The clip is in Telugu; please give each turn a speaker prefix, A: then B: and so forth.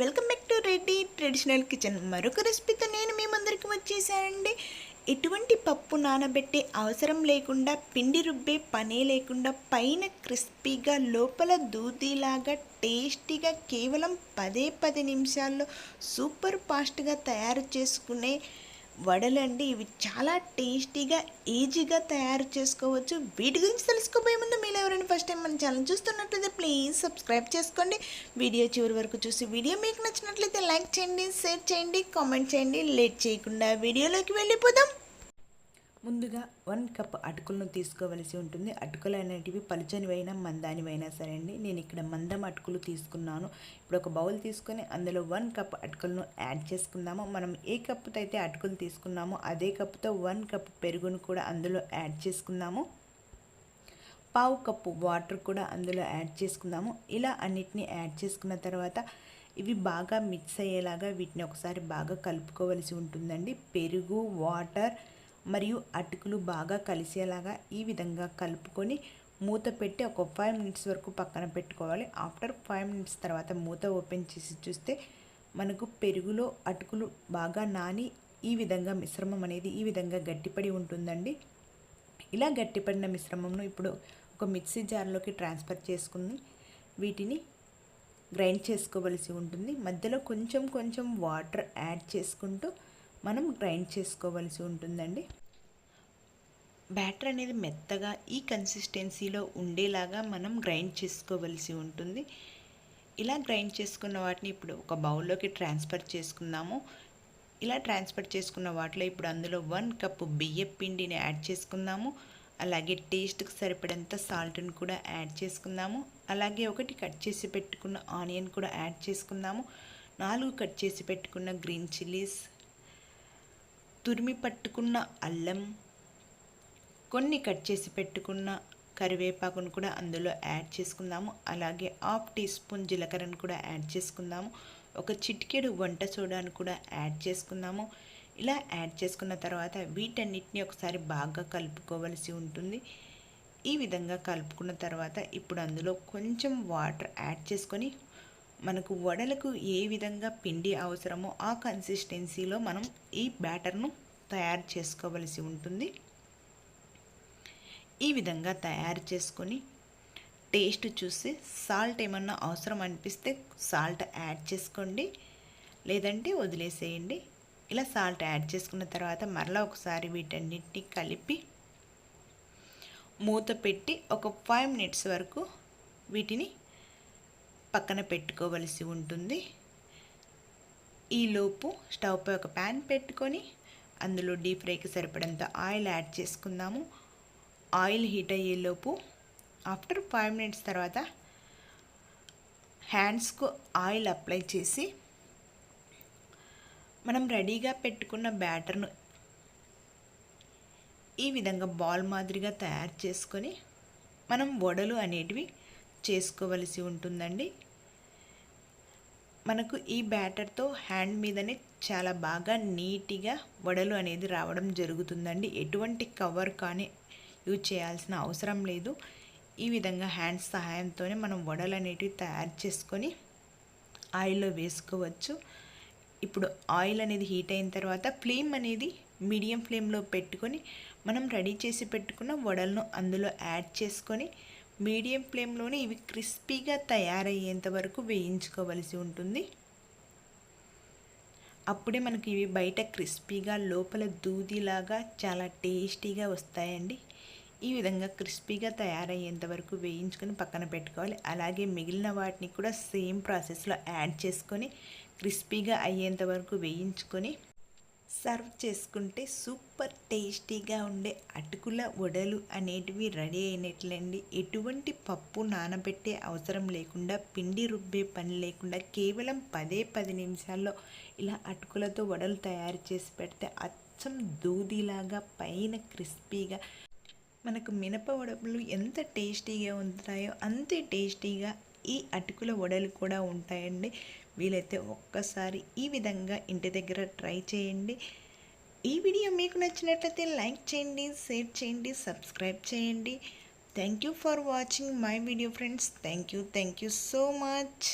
A: Welcome back to Reddy traditional kitchen. మరొక రెసిపీతో నేను మీ ముందరికి వచ్చేసానండి. ఎటువంటి పప్పు నానబెట్టే అవసరం లేకుండా పిండి రుబ్బే పనే లేకుండా పైన క్రిస్పీగా లోపల దూదిలాగా టేస్టీగా కేవలం పదే పది నిమిషాల్లో సూపర్ ఫాస్ట్గా తయారు చేసుకునే వడలు అండి ఇవి చాలా టేస్టీగా ఈజీగా తయారు చేసుకోవచ్చు. వీటి గురించి తెలుసుకోబోయే ముందు మీరు ఎవరైనా ఫస్ట్ టైం మన ఛానల్ చూస్తున్నట్లయితే ప్లీజ్ సబ్స్క్రైబ్ చేసుకోండి. వీడియో చివరి వరకు చూసి వీడియో మీకు నచ్చినట్లయితే లైక్ చేయండి షేర్ చేయండి కామెంట్ చేయండి. లేట్ చేయకుండా వీడియోలోకి వెళ్ళిపోదాం. ముందుగా వన్ కప్ అటుకులను తీసుకోవలసి ఉంటుంది. అటుకులు అనేటివి పలుచనివైనా మందానివైనా సరే అండి. నేను ఇక్కడ మందం అటుకులు తీసుకున్నాను. ఇప్పుడు ఒక బౌల్ తీసుకొని అందులో వన్ కప్ అటుకులను యాడ్ చేసుకుందాము. మనం ఏ కప్పుతో అయితే అటుకులు తీసుకున్నామో అదే కప్పుతో వన్ కప్ పెరుగును కూడా అందులో యాడ్ చేసుకుందాము. పావు కప్పు వాటర్ కూడా అందులో యాడ్ చేసుకుందాము. ఇలా అన్నిటినీ యాడ్ చేసుకున్న తర్వాత ఇవి బాగా మిక్స్ అయ్యేలాగా వీటిని ఒకసారి బాగా కలుపుకోవలసి ఉంటుందండి. పెరుగు వాటర్ మరియు అటుకులు బాగా కలిసేలాగా ఈ విధంగా కలుపుకొని మూత పెట్టి ఒక ఫైవ్ మినిట్స్ వరకు పక్కన పెట్టుకోవాలి. ఆఫ్టర్ ఫైవ్ మినిట్స్ తర్వాత మూత ఓపెన్ చేసి చూస్తే మనకు పెరుగులో అటుకులు బాగా నాని ఈ విధంగా మిశ్రమం అనేది ఈ విధంగా గట్టిపడి ఉంటుందండి. ఇలా గట్టిపడిన మిశ్రమంను ఇప్పుడు ఒక మిక్సీ జార్లోకి ట్రాన్స్ఫర్ చేసుకుని వీటిని గ్రైండ్ చేసుకోవలసి ఉంటుంది. మధ్యలో కొంచెం కొంచెం వాటర్ యాడ్ చేసుకుంటూ మనం గ్రైండ్ చేసుకోవలసి ఉంటుందండి. బ్యాటర్ అనేది మెత్తగా ఈ కన్సిస్టెన్సీలో ఉండేలాగా మనం గ్రైండ్ చేసుకోవలసి ఉంటుంది. ఇలా గ్రైండ్ చేసుకున్న వాటిని ఇప్పుడు ఒక బౌల్లోకి ట్రాన్స్ఫర్ చేసుకుందాము. ఇలా ట్రాన్స్ఫర్ చేసుకున్న వాటిలో ఇప్పుడు అందులో వన్ కప్పు బియ్యం పిండిని యాడ్ చేసుకుందాము. అలాగే టేస్ట్కి సరిపడంత సాల్ట్ని కూడా యాడ్ చేసుకుందాము. అలాగే ఒకటి కట్ చేసి పెట్టుకున్న ఆనియన్ కూడా యాడ్ చేసుకుందాము. నాలుగు కట్ చేసి పెట్టుకున్న గ్రీన్ చిల్లీస్ తురిమి పట్టుకున్న అల్లం కొన్ని కట్ చేసి పెట్టుకున్న కరివేపాకును కూడా అందులో యాడ్ చేసుకుందాము. అలాగే హాఫ్ టీ స్పూన్ జీలకర్రను కూడా యాడ్ చేసుకుందాము. ఒక చిటికెడు వంట సోడాను కూడా యాడ్ చేసుకుందాము. ఇలా యాడ్ చేసుకున్న తర్వాత వీటన్నిటిని ఒకసారి బాగా కలుపుకోవలసి ఉంటుంది. ఈ విధంగా కలుపుకున్న తర్వాత ఇప్పుడు అందులో కొంచెం వాటర్ యాడ్ చేసుకొని మనకు వడలకు ఏ విధంగా పిండి అవసరమో ఆ కన్సిస్టెన్సీలో మనం ఈ బ్యాటర్ను తయారు చేసుకోవలసి ఉంటుంది. ఈ విధంగా తయారు చేసుకొని టేస్ట్ చూసి సాల్ట్ ఏమన్నా అవసరం అనిపిస్తే సాల్ట్ యాడ్ చేసుకోండి. లేదంటే వదిలేసేయండి. ఇలా సాల్ట్ యాడ్ చేసుకున్న తర్వాత మరలా ఒకసారి వీటన్నిటిని కలిపి మూత పెట్టి ఒక ఫైవ్ మినిట్స్ వరకు వీటిని పక్కన పెట్టుకోవలసి ఉంటుంది. ఈలోపు స్టవ్పై ఒక ప్యాన్ పెట్టుకొని అందులో డీప్ ఫ్రైకి సరిపడంత ఆయిల్ యాడ్ చేసుకుందాము. ఆయిల్ హీట్ అయ్యేలోపు ఆఫ్టర్ ఫైవ్ మినిట్స్ తర్వాత హ్యాండ్స్కు ఆయిల్ అప్లై చేసి మనం రెడీగా పెట్టుకున్న బ్యాటర్ను ఈ విధంగా బాల్ మాదిరిగా తయారు చేసుకొని మనం వడలు అనేటివి చేసుకోవలసి ఉంటుందండి. మనకు ఈ బ్యాటర్తో హ్యాండ్ మీదనే చాలా బాగా నీట్గా వడలు అనేది రావడం జరుగుతుందండి. ఎటువంటి కవర్ కానీ యూజ్ చేయాల్సిన అవసరం లేదు. ఈ విధంగా హ్యాండ్స్ సహాయంతోనే మనం వడలు అనేటివి తయారు చేసుకొని ఆయిల్లో వేసుకోవచ్చు. ఇప్పుడు ఆయిల్ అనేది హీట్ అయిన తర్వాత ఫ్లేమ్ అనేది మీడియం ఫ్లేమ్లో పెట్టుకొని మనం రెడీ చేసి పెట్టుకున్న వడలను అందులో యాడ్ చేసుకొని మీడియం ఫ్లేమ్లోనే ఇవి క్రిస్పీగా తయారయ్యేంత వరకు వేయించుకోవలసి ఉంటుంది. అప్పుడే మనకి ఇవి బయట క్రిస్పీగా లోపల దూదిలాగా చాలా టేస్టీగా వస్తాయండి. ఈ విధంగా క్రిస్పీగా తయారయ్యేంత వరకు వేయించుకొని పక్కన పెట్టుకోవాలి. అలాగే మిగిలిన వాటిని కూడా సేమ్ ప్రాసెస్లో యాడ్ చేసుకొని క్రిస్పీగా అయ్యేంత వరకు వేయించుకొని సర్వ్ చేసుకుంటే సూపర్ టేస్టీగా ఉండే అటుకుల వడలు అనేటివి రెడీ అయినట్లండి. ఎటువంటి పప్పు నానబెట్టే అవసరం లేకుండా పిండి రుబ్బే పని లేకుండా కేవలం పదే పది నిమిషాల్లో ఇలా అటుకులతో వడలు తయారు చేసి పెడితే అచ్చం దూదిలాగా పైన క్రిస్పీగా మనకు మినప వడలు ఎంత టేస్టీగా ఉంటాయో అంతే టేస్టీగా ఈ అటుకుల వడలు కూడా ఉంటాయండి. వీలైతే ఒక్కసారి ఈ విధంగా ఇంటి దగ్గర ట్రై చేయండి. ఈ వీడియో మీకు నచ్చినట్లయితే లైక్ చేయండి షేర్ చేయండి సబ్స్క్రైబ్ చేయండి. Thank you for watching my video friends. Thank you thank you so much.